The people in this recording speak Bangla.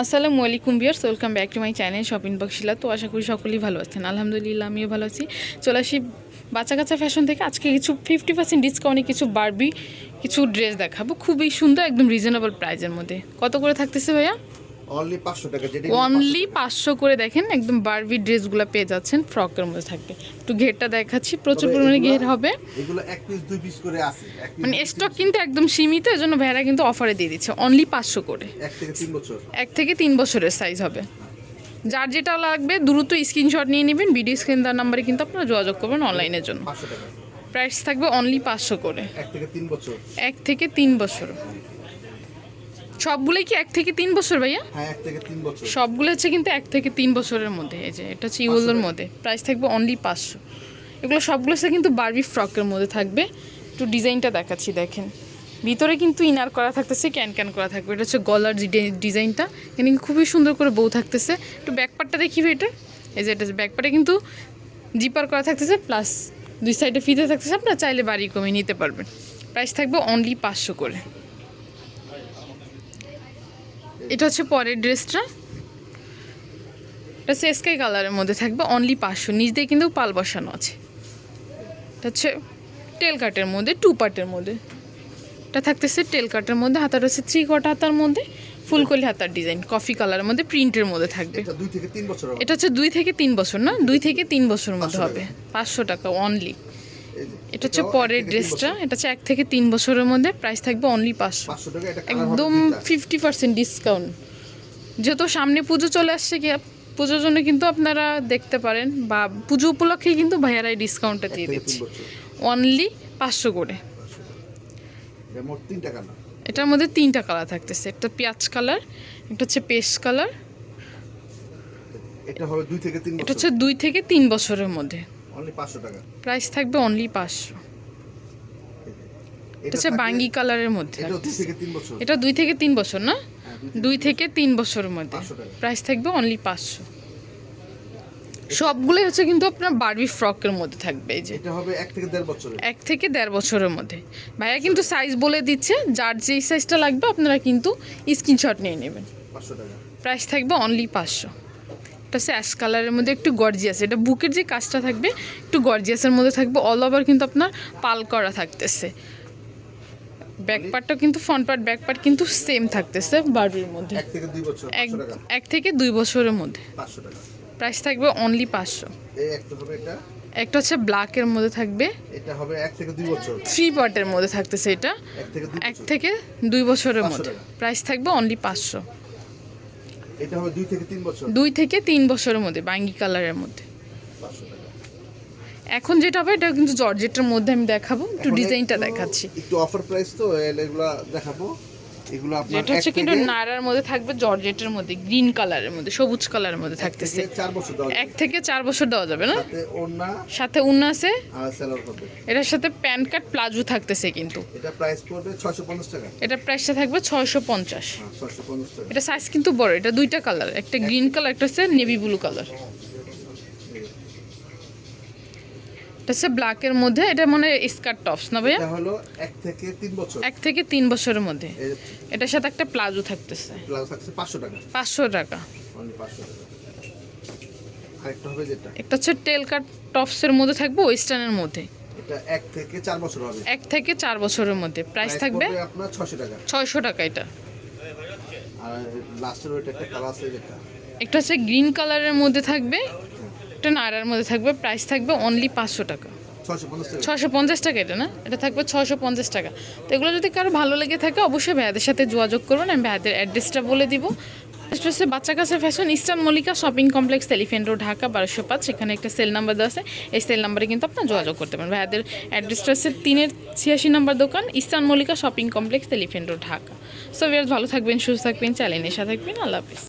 আসসালামু আলাইকুম viewers welcome back to my channel shopping বক্সিলা তো আশা করি সকলেই ভালো আছেন। আলহামদুলিল্লাহ, আমিও ভালো আছি। চলে আসি বাচ্চা কাচ্চা ফ্যাশন থেকে। আজকে কিছু ফিফটি পার্সেন্ট ডিসকাউন্টে কিছু বারবি কিছু ড্রেস দেখাবো। খুবই সুন্দর, একদম রিজনেবল প্রাইজের মধ্যে। কত করে থাকতেছে ভাইয়া? অনলি পাঁচশো টাকা যেটা অনলি পাঁচশো করে দেখেন একদম বারবি ড্রেসগুলো পেয়ে যাচ্ছেন ফ্রকের মধ্যে থাকবে একটু ঘেরটা দেখাচ্ছি প্রচুর পরিমাণে ঘের হবে। এগুলো এক পিস দুই পিস করে আছে। মানে স্টক কিন্তু একদম সীমিত এজন্য ভাইয়ারা কিন্তু অফারে দিয়ে দিচ্ছে। অনলি পাঁচশো করে। এক থেকে তিন বছর। এক থেকে তিন বছরের সাইজ হবে। যার যেটা লাগবে দ্রুত স্ক্রিনশট নিয়ে নেবেন ভিডিও স্ক্রিন দেওয়ার নাম্বারে কিন্তু আপনারা যোগাযোগ করবেন অনলাইনের জন্য। প্রাইস থাকবে অনলি পাঁচশো করে। এক থেকে তিন বছর। এক থেকে তিন বছর। সবগুলোই কি এক থেকে তিন বছর ভাইয়া? হ্যাঁ এক থেকে তিন বছর। সবগুলো হচ্ছে কিন্তু এক থেকে তিন বছরের মধ্যে এই যে এটা হচ্ছে ইউলোর মধ্যে। প্রাইস থাকবে অনলি পাঁচশো। এগুলো সবগুলো হচ্ছে কিন্তু বারবি ফ্রকের মধ্যে থাকবে। একটু ডিজাইনটা দেখাচ্ছি দেখেন। ভিতরে কিন্তু ইনার করা থাকতেছে ক্যান ক্যান করা থাকবে। এটা হচ্ছে গলার ডিজাইনটা। এখানে কিন্তু খুবই সুন্দর করে বউ থাকতেছে। একটু ব্যাকপার্টটা দেখিবে এটা। এই যে এটা ব্যাকপার্টে কিন্তু জিপার করা থাকতেছে প্লাস দুই সাইডে ফিতে থাকতেছে। আপনারা চাইলে বাড়ি কমিয়ে নিতে পারবেন। প্রাইস থাকবে অনলি পাঁচশো করে। এটা হচ্ছে পরের ড্রেসটা। এটা হচ্ছে স্কাই কালারের মধ্যে থাকবে অনলি পাঁচশো। নিচ দিয়ে কিন্তু পাল বসানো আছে। এটা হচ্ছে টেল কাটের মধ্যে টু পার্টের মধ্যে। এটা থাকতেছে টেল কাটের মধ্যে হাতার হচ্ছে থ্রি কট হাতার মধ্যে ফুলকলি হাতার ডিজাইন কফি কালারের মধ্যে প্রিন্টের মধ্যে থাকবে। এটা তিন বছর এটা হচ্ছে দুই থেকে তিন বছর না দুই থেকে তিন বছর মধ্যে হবে। পাঁচশো টাকা অনলি এটা হচ্ছে পরের ড্রেসটা। এটা হচ্ছে এক থেকে তিন বছরের মধ্যে প্রাইস থাকবে অনলি পাঁচশো। একদম ফিফটি পার্সেন্ট ডিসকাউন্ট যেহেতু সামনে পুজো চলে আসছে কি পুজোর জন্য কিন্তু আপনারা দেখতে পারেন বা পুজো উপলক্ষে কিন্তু ভাইয়ারা এই ডিসকাউন্টটা দিয়ে দিচ্ছে। অনলি পাঁচশো করে। এটার মধ্যে তিনটা কালার থাকতেছে। একটা পেঁয়াজ কালার একটা হচ্ছে পেস্ট কালার এটা হবে দুই থেকে তিন এটা হচ্ছে দুই থেকে তিন বছরের মধ্যে। অনলি পাঁচশো টাকা। প্রাইস থাকবে অনলি পাঁচশো। এটা হচ্ছে বাঙ্গি কালারের মধ্যে। এটা দুই থেকে তিন বছর। না? দুই থেকে তিন বছরের মধ্যে। 500 প্রাইস থাকবে অনলি পাঁচশো। সবগুলোই হচ্ছে কিন্তু আপনার বারবি ফ্রকের মধ্যে থাকবে এই যে। এটা হবে এক থেকে দেড় বছরের। এক থেকে দেড় বছরের মধ্যে। ভাইয়া কিন্তু সাইজ বলে দিচ্ছে যার যেই সাইজটা লাগবে আপনারা কিন্তু স্ক্রিনশট নিয়ে নেবেন। টাকা। প্রাইস থাকবে অনলি পাঁচশো। এটা হচ্ছে অ্যাশ কালারের মধ্যে একটু গর্জিয়াস এটা বুকের যে কাজটা থাকবে একটু গর্জিয়াসের মধ্যে থাকবে অল ওভার কিন্তু আপনার পাল করা থাকতেছে। ব্যাক পার্টটা কিন্তু ফ্রন্ট পার্ট ব্যাক পার্ট কিন্তু সেম থাকতেছে বারবির মধ্যে। এক থেকে দুই বছরের মধ্যে। প্রাইস থাকবে অনলি পাঁচশো। একটা হচ্ছে ব্ল্যাকের মধ্যে থাকবে। এটা হবে এক থেকে দুই বছর। থ্রি পার্টের মধ্যে থাকতেছে এটা। এক থেকে দুই বছরের মধ্যে। প্রাইস থাকবে অনলি পাঁচশো। এটা হবে দুই থেকে তিন বছর? দুই থেকে তিন বছরের মধ্যে বাঙ্গি কালারের মধ্যে। এখন যেটা হবে এটা কিন্তু জর্জেটের মধ্যে আমি দেখাবো একটু ডিজাইনটা দেখাচ্ছি। একটু অফার প্রাইস তো এগুলা দেখাবো। এগুলো আপনার যেটা হচ্ছে কিন্তু নায়রার মধ্যে থাকবে জর্জেটের মধ্যে গ্রিন কালারের মধ্যে সবুজ কালারের মধ্যে থাকতেছে। এক থেকে চার বছর দেওয়া যাবে না? সাথে উন্না আছে। এটার সাথে প্যান কার্ড প্লাজো থাকতেছে কিন্তু। এটা প্রাইস পড়বে ছয়শো পঞ্চাশ টাকা। এটা প্রাইসটা থাকবে ছয়শো পঞ্চাশ। হ্যাঁ টাকা। এটা সাইজ কিন্তু বড় এটা দুইটা কালার একটা গ্রিন কালার একটা হচ্ছে নেভি ব্লু কালার এটা হচ্ছে ব্ল্যাকের মধ্যে এটা মনে স্কার্ট টপস না ভাইয়া? এটা হলো এক থেকে তিন বছর। এক থেকে তিন বছরের মধ্যে। এটার সাথে একটা প্লাজো থাকতেছে। থাকছে পাঁচশো টাকা। পাঁচশো টাকা। অনলি পাঁচশো টাকা। আরেকটা হবে যেটা? একটা হচ্ছে টেল কাট টপসের মধ্যে থাকবে ওয়েস্টার্নের মধ্যে। এটা এক থেকে চার বছর হবে। এক থেকে চার বছরের মধ্যে। প্রাইস থাকবে আপনার ছশো টাকা। ছয়শো টাকা এটা। আর লাস্টের ওইটা একটা কালার আছে যেটা। একটা হচ্ছে গ্রিন কালারের মধ্যে থাকবে। একটা নায়রার মধ্যে থাকবে প্রাইস থাকবে অনলি পাঁচশো টাকা। ছশো পঞ্চাশ টাকা। এটা না? এটা থাকবে ছশো পঞ্চাশ টাকা। তো এগুলো যদি কারও ভালো লেগে থাকে অবশ্যই ভাইয়াদের সাথে যোগাযোগ করবেন। আমি ভাইয়াদের অ্যাড্রেসটা বলে দিব। হচ্ছে বাচ্চা কাছে fashion Eastern Mallika shopping complex Elephant Road Dhaka বারোশো পাঁচ। সেখানে একটা সেল নাম্বার দেওয়া আছে। এই সেল নাম্বারে কিন্তু আপনার যোগাযোগ করতে পারেন। ভাইয়াদের অ্যাড্রেসটা হচ্ছে তিনের ছিয়াশি নাম্বার দোকান Eastern Mallika shopping complex Elephant Road Dhaka. So ভালো থাকবেন সুস্থ থাকবেন চ্যানেলের সাথে থাকবেন। আল্লাহ হাফিজ।